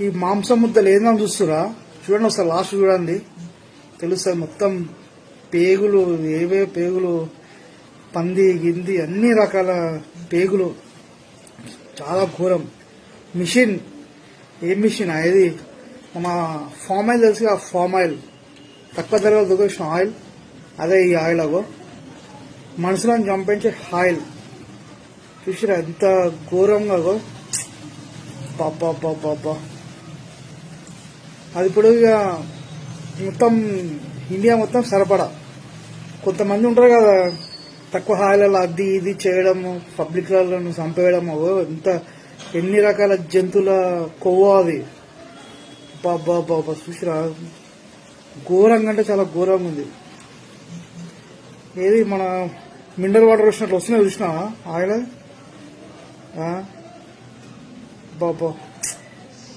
ఈ మాంసం ముద్దలు ఏందని చూస్తురా? చూడండి ఒకసారి లాస్ట్ చూడండి. తెలుస్తుంది మొత్తం పేగులు ఏవే పేగులు పంది గింది అన్ని రకాల పేగులు. చాలా ఘోరం. మిషన్. ఏ మిషన్? ఇది మన ఫామ్ ఆయిల్ తెలుసు ఆ ఫామ్ ఆయిల్. తక్కువ ధరలో దొరికిన ఆయిల్. అదే ఈ ఆయిల్ అగో. మనుషులను చంపించే ఆయిల్. చూసిరా ఎంత ఘోరంగా అగో. పాపా పాపా అది ఇప్పుడు ఇక మొత్తం ఇండియా మొత్తం సరిపడా. కొంతమంది ఉంటారు కదా తక్కువ హాయిలలో అది ఇది చేయడము పబ్లిక్లను చంపేయడము ఎంత ఎన్ని రకాల జంతువుల కొవ్వు అది. బాబా బాబా చూసిరా? ఘోరంగా అంటే చాలా ఘోరంగా ఉంది. ఏది మన మినరల్ వాటర్ వచ్చినట్లు వస్తున్నాయి చూసినావా? ఆయిల్ బాబా